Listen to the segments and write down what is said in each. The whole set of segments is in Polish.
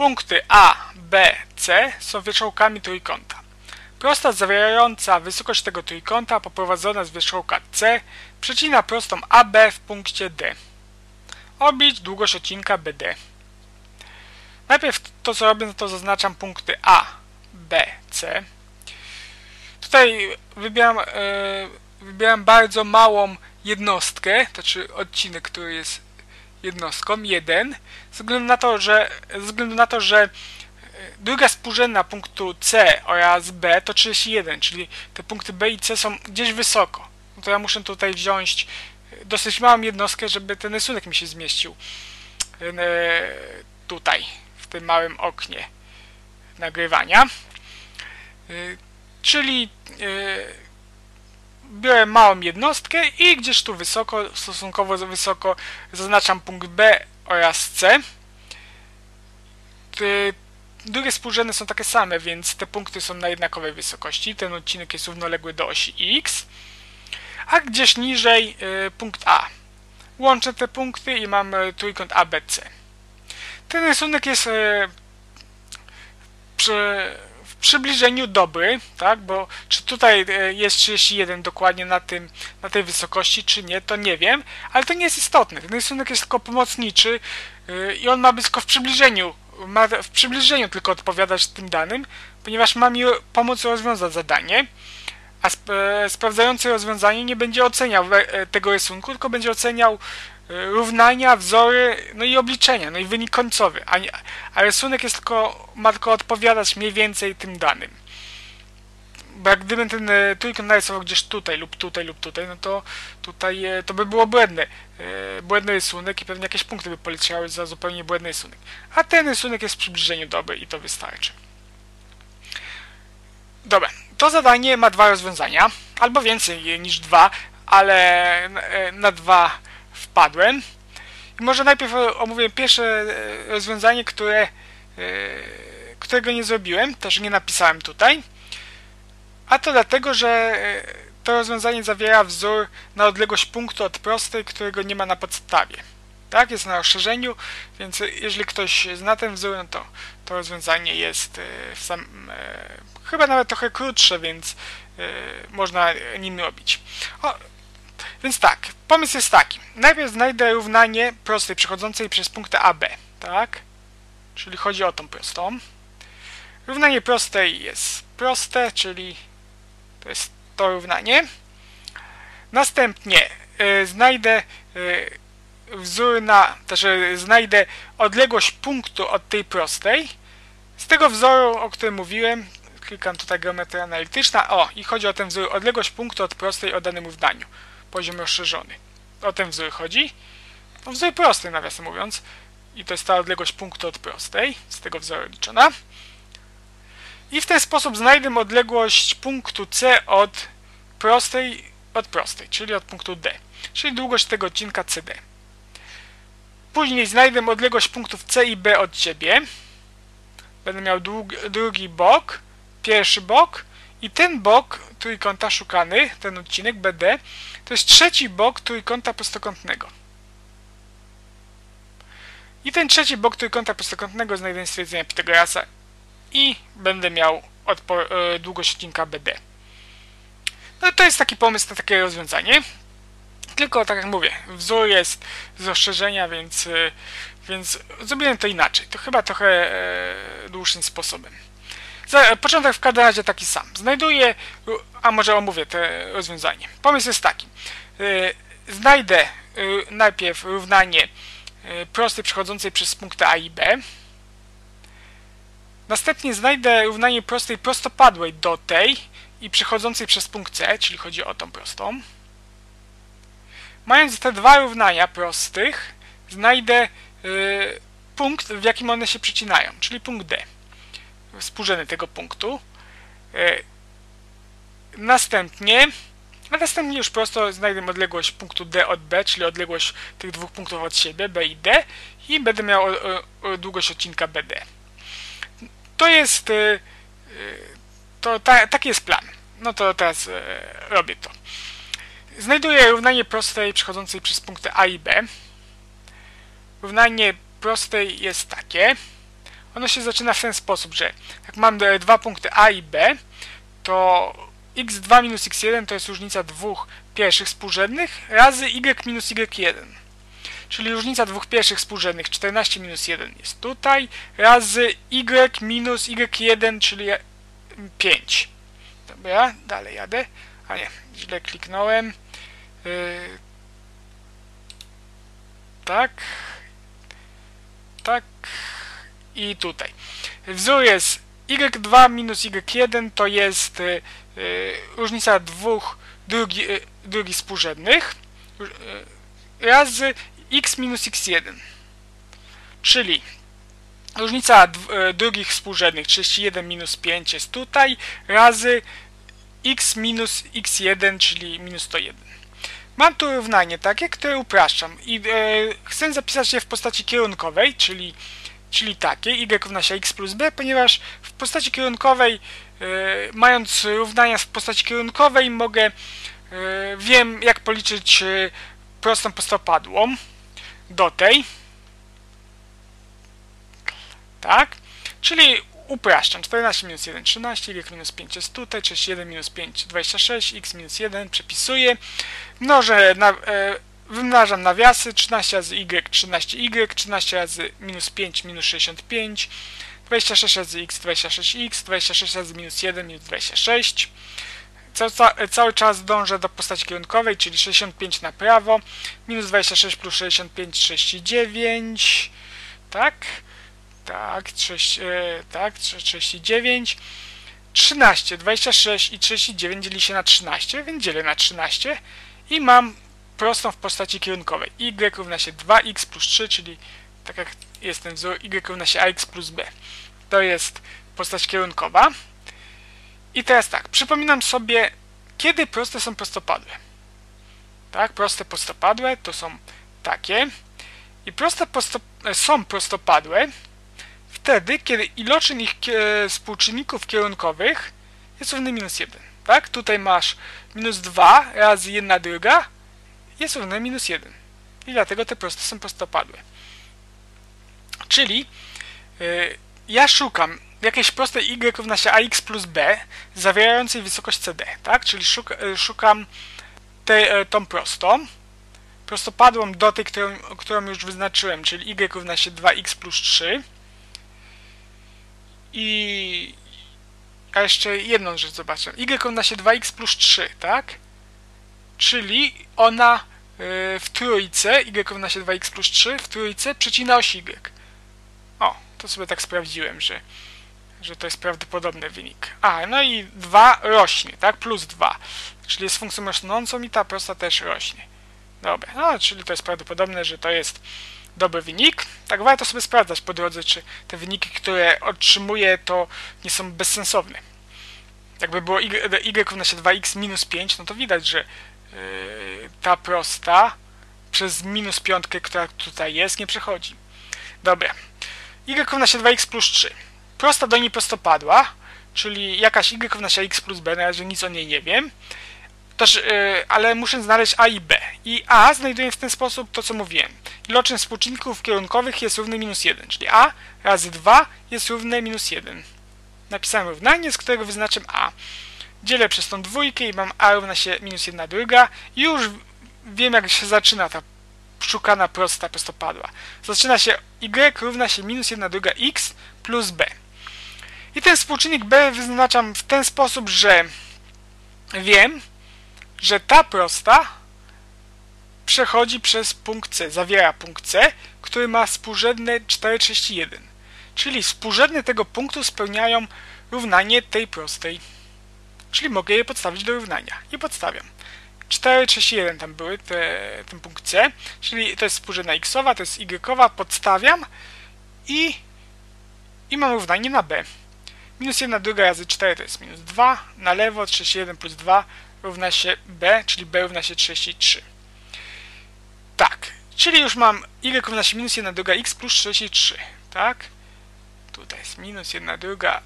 Punkty A, B, C są wierzchołkami trójkąta. Prosta zawierająca wysokość tego trójkąta poprowadzona z wierzchołka C przecina prostą AB w punkcie D. Oblić długość odcinka BD. Najpierw to co robię, no to zaznaczam punkty A, B, C. Tutaj wybieram, e, wybieram bardzo małą jednostkę, to znaczy odcinek, który jest jednostką, 1, ze względu na to, że, ze względu na to, że druga współrzędna punktu C oraz B to 31, czyli te punkty B i C są gdzieś wysoko. No to ja muszę tutaj wziąć dosyć małą jednostkę, żeby ten rysunek mi się zmieścił e, tutaj, w tym małym oknie nagrywania. E, czyli e, biorę małą jednostkę i gdzieś tu wysoko, stosunkowo wysoko zaznaczam punkt B oraz C. Drugie współrzędne są takie same, więc te punkty są na jednakowej wysokości. Ten odcinek jest równoległy do osi X. A gdzieś niżej y, punkt A. Łączę te punkty i mam y, trójkąt ABC. Ten rysunek jest y, przybliżeniu dobry, tak, bo czy tutaj e, jest 31 dokładnie na tym, na tej wysokości, czy nie, to nie wiem, ale to nie jest istotne. Ten rysunek jest tylko pomocniczy e, i on ma być tylko w przybliżeniu, ma w przybliżeniu tylko odpowiadać tym danym, ponieważ ma mi pomóc rozwiązać zadanie, a sp e, sprawdzający rozwiązanie nie będzie oceniał tego rysunku, tylko będzie oceniał równania, wzory, no i obliczenia, no i wynik końcowy, a, nie, a rysunek jest tylko, ma tylko odpowiadać mniej więcej tym danym. Bo jak gdybym ten e, trójkąt narysował gdzieś tutaj lub tutaj lub tutaj, no to tutaj e, to by było błędne, e, błędny rysunek i pewnie jakieś punkty by poleciały za zupełnie błędny rysunek. A ten rysunek jest w przybliżeniu dobry i to wystarczy. Dobra, to zadanie ma dwa rozwiązania, albo więcej niż dwa, ale na dwa wpadłem. I może najpierw omówię pierwsze e, rozwiązanie, które, e, którego nie zrobiłem, też nie napisałem tutaj. A to dlatego, że e, to rozwiązanie zawiera wzór na odległość punktu od prostej, którego nie ma na podstawie. Tak, jest na rozszerzeniu, więc jeżeli ktoś zna ten wzór, no to to rozwiązanie jest sam, chyba nawet trochę krótsze, więc można nim robić. O, więc tak, pomysł jest taki. Najpierw znajdę równanie prostej przechodzącej przez punkt AB, tak? Czyli chodzi o tą prostą. Równanie prostej jest proste, czyli to jest to równanie. Następnie y, znajdę y, wzór na, też y, znajdę odległość punktu od tej prostej. Z tego wzoru, o którym mówiłem, klikam tutaj geometria analityczna, o, i chodzi o ten wzór, odległość punktu od prostej o danym równaniu poziom rozszerzony. O ten wzór chodzi. No wzór prosty, nawiasem mówiąc. I to jest ta odległość punktu od prostej, z tego wzoru liczona. I w ten sposób znajdę odległość punktu C od prostej, od prostej, czyli od punktu D. Czyli długość tego odcinka CD. Później znajdę odległość punktów C i B od siebie. Będę miał drugi bok, pierwszy bok i ten bok trójkąta szukany, ten odcinek BD, to jest trzeci bok trójkąta prostokątnego. I ten trzeci bok trójkąta prostokątnego znajdę stwierdzenia Pitagorasa i będę miał e, długość odcinka BD. No to jest taki pomysł na takie rozwiązanie. Tylko tak jak mówię, wzór jest z rozszerzenia, więc, e, więc zrobiłem to inaczej. To chyba trochę e, dłuższym sposobem. Początek w każdym razie taki sam. Znajduję, a może omówię to rozwiązanie. Pomysł jest taki. Y, znajdę y, najpierw równanie y, prostej przechodzącej przez punkty A i B. Następnie znajdę równanie prostej prostopadłej do tej i przechodzącej przez punkt C, czyli chodzi o tą prostą. Mając te dwa równania prostych, znajdę punkt, w jakim one się przecinają, czyli punkt D współrzędny tego punktu. E, następnie, a następnie już prosto znajdę odległość punktu D od B, czyli odległość tych dwóch punktów od siebie, B i D i będę miał długość odcinka BD. To jest, e, e, to ta, taki jest plan. No to teraz robię to. Znajduję równanie prostej przechodzącej przez punkty A i B. Równanie prostej jest takie ono się zaczyna w ten sposób, że jak mam dwa punkty A i B, to x2 minus x1 to jest różnica dwóch pierwszych współrzędnych razy y minus y1. Czyli różnica dwóch pierwszych współrzędnych 14 minus 1 jest tutaj, razy y minus y1, czyli 5. Dobra, dalej jadę. A nie, źle kliknąłem. Yy, tak. Tak. I tutaj. Wzór jest y2 minus y1 to jest yy, różnica dwóch drugi, yy, drugich współrzędnych yy, razy x minus x1. Czyli różnica yy, drugich współrzędnych 31 minus 5 jest tutaj razy x minus x1, czyli minus 101. Mam tu równanie takie, które upraszczam i e, chcę zapisać je w postaci kierunkowej, czyli, czyli takiej, y równa x plus b, ponieważ w postaci kierunkowej, e, mając równania w postaci kierunkowej, mogę, e, wiem jak policzyć e, prostą prostopadłą do tej. Tak? Czyli upraszczam. 14 minus 1, 13, y minus 5 jest tutaj, 31 minus 5, 26, x minus 1, przepisuję. Mnożę, na, e, wymnażam nawiasy, 13 razy y, 13y, 13 razy minus 5, minus 65, 26 razy x, 26x, 26 razy minus 1, minus 26. Cały, cały czas dążę do postaci kierunkowej, czyli 65 na prawo, minus 26 plus 65, 39, tak? tak, 6, e, tak, 39, 13, 26 i 39 dzieli się na 13, więc dzielę na 13 i mam prostą w postaci kierunkowej. y równa się 2x plus 3, czyli tak jak jest ten wzór, y równa się ax plus b. To jest postać kierunkowa. I teraz tak, przypominam sobie, kiedy proste są prostopadłe. Tak, proste prostopadłe to są takie. I proste prostop są prostopadłe, wtedy, kiedy iloczyn ich współczynników kierunkowych jest równy minus 1. Tak? Tutaj masz minus 2 razy 1 druga jest równe minus 1. I dlatego te proste są prostopadłe. Czyli yy, ja szukam jakiejś prostej y równa się ax plus b zawierającej wysokość cd. Tak? Czyli szuka, yy, szukam te, yy, tą prostą prostopadłą do tej, którą, którą już wyznaczyłem, czyli y równa się 2x plus 3 i... A jeszcze jedną rzecz zobaczę. Y równa się 2x plus 3, tak? Czyli ona y, w trójce, y równa się 2x plus 3, w trójce przecina oś y. O, to sobie tak sprawdziłem, że, że to jest prawdopodobny wynik. A, no i 2 rośnie, tak? Plus 2. Czyli jest funkcją rosnącą i ta prosta też rośnie. Dobra, no, czyli to jest prawdopodobne, że to jest dobry wynik. Tak warto sobie sprawdzać po drodze, czy te wyniki, które otrzymuję, to nie są bezsensowne. Jakby było y, y równa się 2x minus 5, no to widać, że ta prosta przez minus piątkę, która tutaj jest, nie przechodzi. Dobra. y równa się 2x plus 3. Prosta do niej prostopadła, czyli jakaś y równa się x plus b, na razie nic o niej nie wiem. Toż, yy, ale muszę znaleźć a i b. I a znajduję w ten sposób to, co mówiłem iloczyn współczynników kierunkowych jest równy minus 1, czyli a razy 2 jest równe minus 1. Napisałem równanie, z którego wyznaczam a. Dzielę przez tą dwójkę i mam a równa się minus 1 druga. Już wiem, jak się zaczyna ta szukana prosta prostopadła. Zaczyna się y równa się minus 1 druga x plus b. I ten współczynnik b wyznaczam w ten sposób, że wiem, że ta prosta przechodzi przez punkt C, zawiera punkt C, który ma współrzędne 4,31. Czyli współrzędne tego punktu spełniają równanie tej prostej. Czyli mogę je podstawić do równania. I podstawiam. 4,31 tam były, te, ten punkt C, czyli to jest współrzędna xowa, to jest y, podstawiam i, i mam równanie na b. Minus 1 druga razy 4 to jest minus 2, na lewo 31 plus 2 równa się b, czyli b równa się 33. Tak, czyli już mam y równa się minus 1 druga x plus 33, tak? Tutaj jest minus 1 druga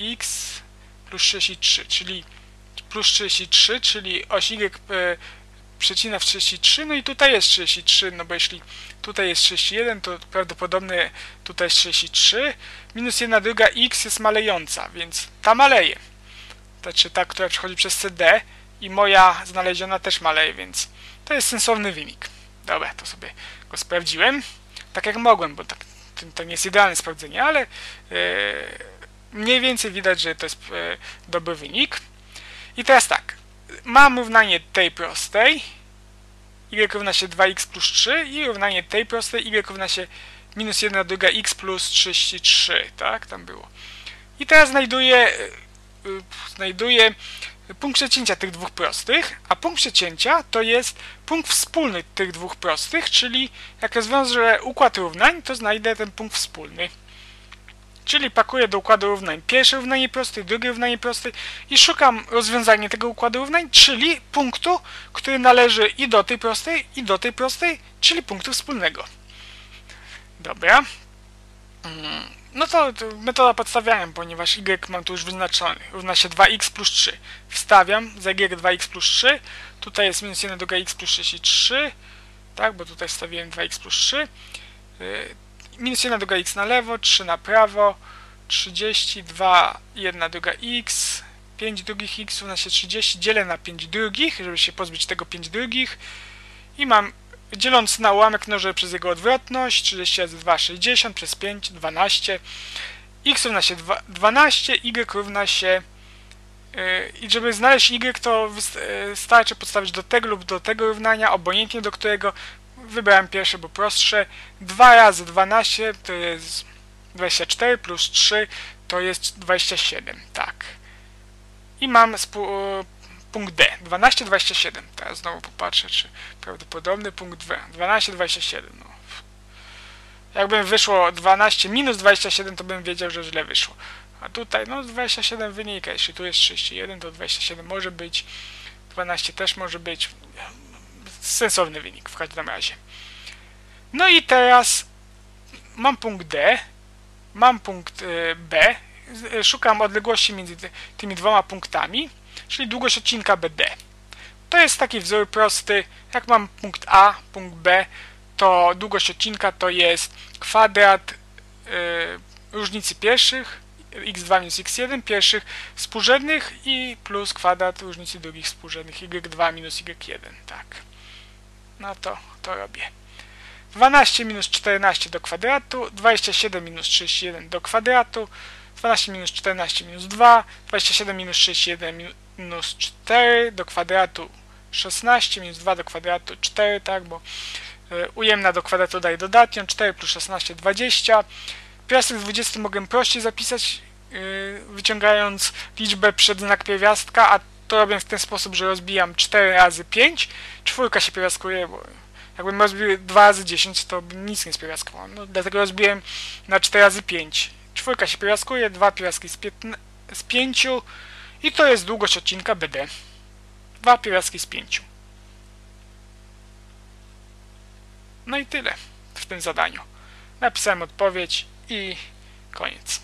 x plus 33, czyli plus 33, czyli oś y przecina w 33, no i tutaj jest 33, no bo jeśli tutaj jest 31, to prawdopodobnie tutaj jest 33. Minus 1 druga x jest malejąca, więc ta maleje. Znaczy ta, która przechodzi przez CD i moja znaleziona też maleje, więc to jest sensowny wynik. Dobra, to sobie go sprawdziłem. Tak jak mogłem, bo tak, to, to nie jest idealne sprawdzenie, ale yy, mniej więcej widać, że to jest yy, dobry wynik. I teraz tak, mam równanie tej prostej, y równa się 2x plus 3 i równanie tej prostej, y równa się minus 1 druga x plus 33, tak, tam było. I teraz znajduję, yy, znajduję punkt przecięcia tych dwóch prostych, a punkt przecięcia to jest punkt wspólny tych dwóch prostych, czyli jak rozwiążę układ równań, to znajdę ten punkt wspólny. Czyli pakuję do układu równań pierwsze równanie proste, drugie równanie proste i szukam rozwiązania tego układu równań, czyli punktu, który należy i do tej prostej, i do tej prostej, czyli punktu wspólnego. Dobra. Mm, no to, to metoda podstawiałem, ponieważ y mam tu już wyznaczony. Równa się 2x plus 3. Wstawiam za y 2x plus 3. Tutaj jest minus 1 do x plus 63. Tak, bo tutaj wstawiłem 2x plus 3 minus 1 druga x na lewo, 3 na prawo, 32, 1 druga x, 5 drugich x równa się 30, dzielę na 5 drugich, żeby się pozbyć tego 5 drugich. I mam, dzieląc na ułamek mnożę przez jego odwrotność, 30 razy 2, 60, przez 5, 12, x równa się 2, 12, y równa się yy, i żeby znaleźć y, to wystarczy podstawić do tego lub do tego równania, obojętnie do którego Wybrałem pierwsze, bo prostsze. 2 razy 12 to jest 24 plus 3 to jest 27, tak. I mam punkt D, 12, 27. Teraz znowu popatrzę, czy prawdopodobny punkt 2. 12, 27, no. Jakbym wyszło 12 minus 27, to bym wiedział, że źle wyszło. A tutaj, no 27 wynika. Jeśli tu jest 31, to 27 może być. 12 też może być sensowny wynik w każdym razie. No i teraz mam punkt D, mam punkt e, B, e, szukam odległości między tymi dwoma punktami, czyli długość odcinka BD. To jest taki wzór prosty, jak mam punkt A, punkt B, to długość odcinka to jest kwadrat yy, różnicy pierwszych, x2 minus x1 pierwszych współrzędnych i plus kwadrat różnicy drugich współrzędnych y2 minus y1, tak. No to, to robię. 12 minus 14 do kwadratu, 27 minus 31 do kwadratu, 12 minus 14 minus 2, 27 minus 61 minus 4 do kwadratu 16 minus 2 do kwadratu 4, tak, bo y, ujemna do kwadratu daje dodatnią, 4 plus 16 20. Pierwiastek 20 mogę prościej zapisać, y, wyciągając liczbę przed znak pierwiastka, a to robię w ten sposób, że rozbijam 4 razy 5, czwórka się pierwiastkuje, bo jakbym rozbił 2 razy 10, to bym nic nie spierwiaskował. No, dlatego rozbiłem na 4 razy 5. Czwórka się pierwiaskuje, dwa pierwiastki z, z 5 i to jest długość odcinka BD. Dwa pierwiastki z 5. No i tyle w tym zadaniu. Napisałem odpowiedź i koniec.